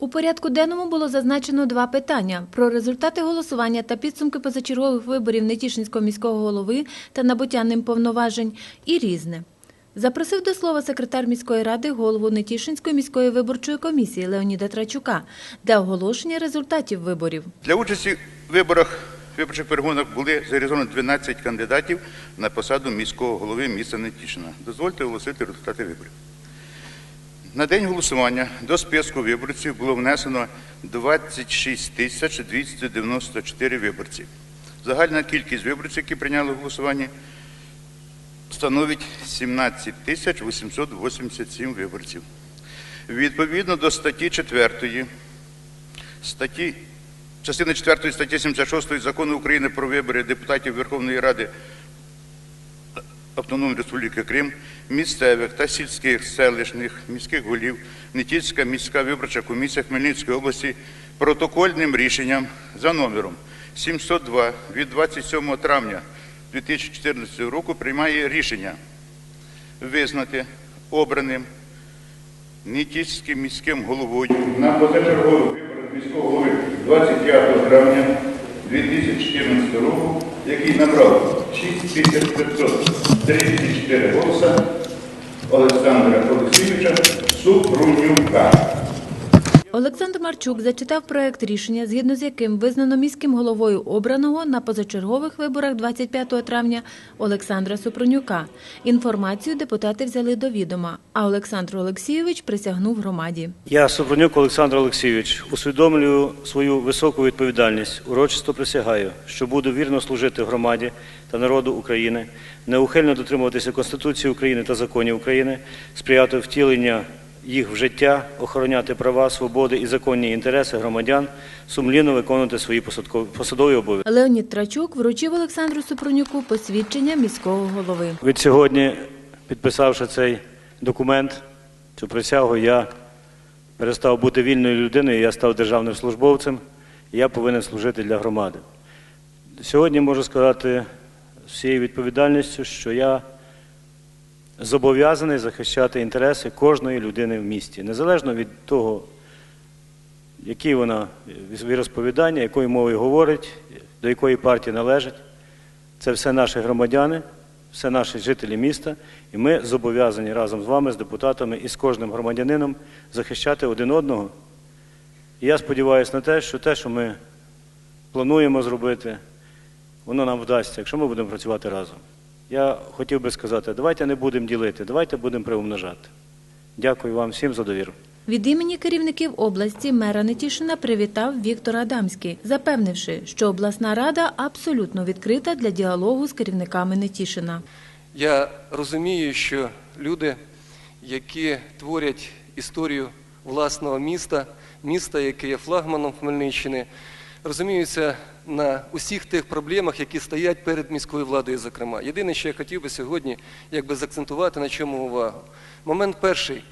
У порядку денному було зазначено два питання про результати голосування та підсумки позачергових виборів Нетішинського міського голови та набуття ним повноважень і різне. Запросив до слова секретар міської ради голову Нетішинської міської виборчої комісії Леоніда Трачука для оголошення результатів виборів. Для участі в виборах виборчих перегонах були зареєстровано 12 кандидатів на посаду міського голови міста Нетішина. Дозвольте оголосити результати виборів. На день голосування до списку виборців було внесено 26 тисяч 294 виборці. Загальна кількість виборців, які прийняли голосування, становить 17 тисяч 887 виборців. Відповідно до статті 4 статті частини 4 статті 76 Закону України про вибори депутатів Верховної Ради Автономної Республіки Крим, місцевих та сільських селищних міських голів, Нетільська міська виборча комісія Хмельницької області протокольним рішенням за номером 702 від 27 травня 2014 року приймає рішення визнати обраним Нітільським міським головою на позачергових виборах міського голови 25 травня 2014 року, який набрав 6534 голоса Олександра Олексійовича Супрунюка. Олександр Марчук зачитав проект рішення, згідно з яким визнано міським головою обраного на позачергових виборах 25 травня Олександра Супронюка. Інформацію депутати взяли до відома, а Олександр Олексійович присягнув громаді. Я, Супронюк Олександр Олексійович, усвідомлюю свою високу відповідальність, урочисто присягаю, що буду вірно служити громаді та народу України, неухильно дотримуватися Конституції України та законів України, сприяти втілення їх в життя, охороняти права, свободи і законні інтереси громадян, сумлінно виконувати свої посадові обов'язки. Леонід Трачук вручив Олександру Супронюку посвідчення міського голови. Від сьогодні, підписавши цей документ, цю присягу, я перестав бути вільною людиною, я став державним службовцем, і я повинен служити для громади. Сьогодні можу сказати з всією відповідальністю, що я зобов'язаний захищати інтереси кожної людини в місті, незалежно від того, які вона віросповідання, якою мовою говорить, до якої партії належить. Це все наші громадяни, все наші жителі міста, і ми зобов'язані разом з вами, з депутатами і з кожним громадянином захищати один одного. І я сподіваюся на те, що те, що ми плануємо зробити, воно нам вдасться, якщо ми будемо працювати разом. Я хотів би сказати, давайте не будемо ділити, давайте будемо приумножати. Дякую вам всім за довіру. Від імені керівників області мера Нетішина привітав Віктор Адамський, запевнивши, що обласна рада абсолютно відкрита для діалогу з керівниками Нетішина. Я розумію, що люди, які творять історію власного міста, міста, яке є флагманом Хмельниччини, розуміються на усіх тих проблемах, які стоять перед міською владою, зокрема. Єдине, що я хотів би сьогодні якби заакцентувати на чому увагу. Момент перший,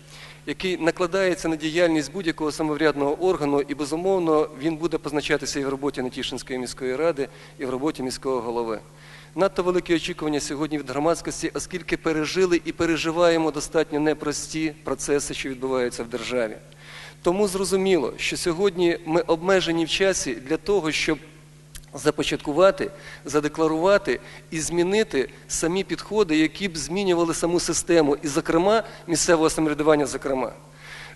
який накладається на діяльність будь-якого самоврядного органу, і безумовно він буде позначатися і в роботі Нетішинської міської ради, і в роботі міського голови. Надто великі очікування сьогодні від громадськості, оскільки пережили і переживаємо достатньо непрості процеси, що відбуваються в державі. Тому зрозуміло, що сьогодні ми обмежені в часі для того, щоб започаткувати, задекларувати і змінити самі підходи, які б змінювали саму систему, і, зокрема, місцевого самоврядування, зокрема.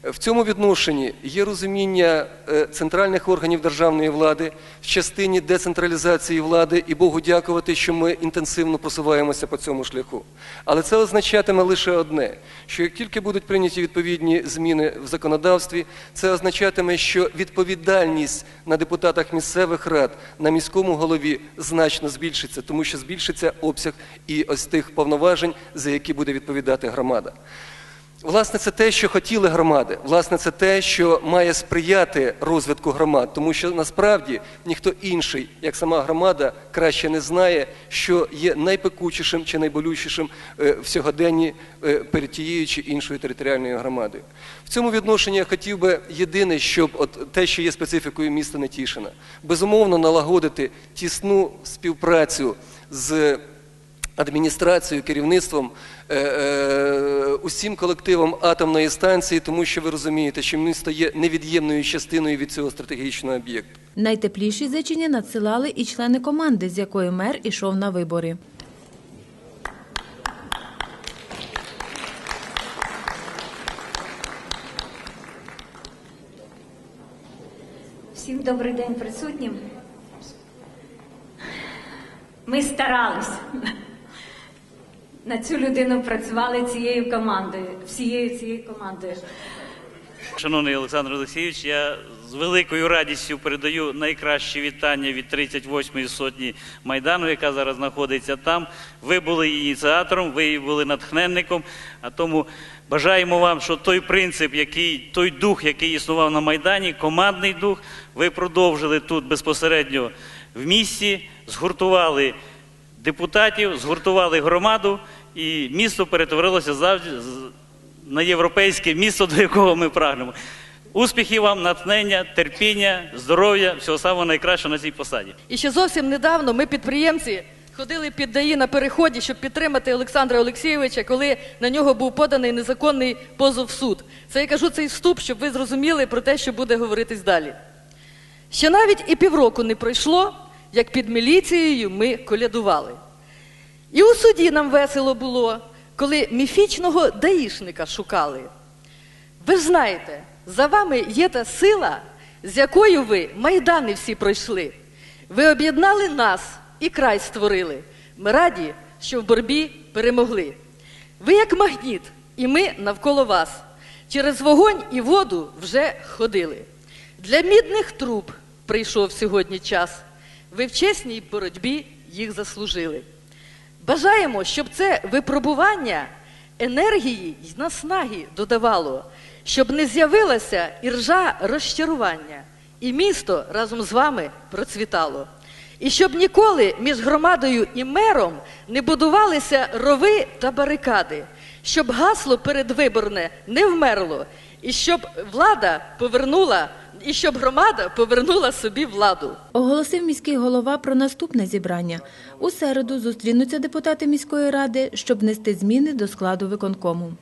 В цьому відношенні є розуміння е, центральних органів державної влади в частині децентралізації влади, і Богу дякувати, що ми інтенсивно просуваємося по цьому шляху. Але це означатиме лише одне: що як тільки будуть прийняті відповідні зміни в законодавстві, це означатиме, що відповідальність на депутатах місцевих рад, на міському голові значно збільшиться, тому що збільшиться обсяг і ось тих повноважень, за які буде відповідати громада. Власне, це те, що хотіли громади. Власне, це те, що має сприяти розвитку громад, тому що насправді ніхто інший, як сама громада, краще не знає, що є найпекучішим чи найболючішим е, в сьогоденні е, перед тією чи іншою територіальною громадою. В цьому відношенні я хотів би єдине, щоб от те, що є специфікою міста Нетішина, безумовно налагодити тісну співпрацю з адміністрацією, керівництвом, е, е, усім колективом атомної станції, тому що ви розумієте, що місто є невід'ємною частиною від цього стратегічного об'єкту. Найтепліші зачині надсилали і члени команди, з якою мер ішов на вибори. Всім добрий день присутнім. Ми старались. На цю людину працювали цією командою, всією цією командою. Шановний Олександр Олексійович, я з великою радістю передаю найкращі вітання від 38-ї сотні Майдану, яка зараз знаходиться там. Ви були ініціатором, ви були натхненником, а тому бажаємо вам, що той принцип, який, той дух, який існував на Майдані, командний дух, ви продовжили тут безпосередньо в місті, згуртували депутатів, згуртували громаду, і місто перетворилося завжди на європейське місто, до якого ми прагнемо. Успіхів вам, натхнення, терпіння, здоров'я, всього самого найкращого на цій посаді. І ще зовсім недавно ми, підприємці, ходили під ДАІ на переході, щоб підтримати Олександра Олексійовича, коли на нього був поданий незаконний позов в суд. Це я кажу цей вступ, щоб ви зрозуміли про те, що буде говоритись далі. Ще навіть і півроку не пройшло, як під міліцією ми колядували. І у суді нам весело було, коли міфічного даїшника шукали. Ви ж знаєте, за вами є та сила, з якою ви майдани всі пройшли. Ви об'єднали нас і край створили. Ми раді, що в боротьбі перемогли. Ви як магніт, і ми навколо вас. Через вогонь і воду вже ходили. Для мідних труб прийшов сьогодні час. Ви в чесній боротьбі їх заслужили. Бажаємо, щоб це випробування енергії й наснаги додавало, щоб не з'явилася іржа розчарування, і місто разом з вами процвітало. І щоб ніколи між громадою і мером не будувалися рови та барикади, щоб гасло передвиборне не вмерло, і щоб влада повернула, і щоб громада повернула собі владу. Оголосив міський голова про наступне зібрання. У середу зустрінуться депутати міської ради, щоб внести зміни до складу виконкому.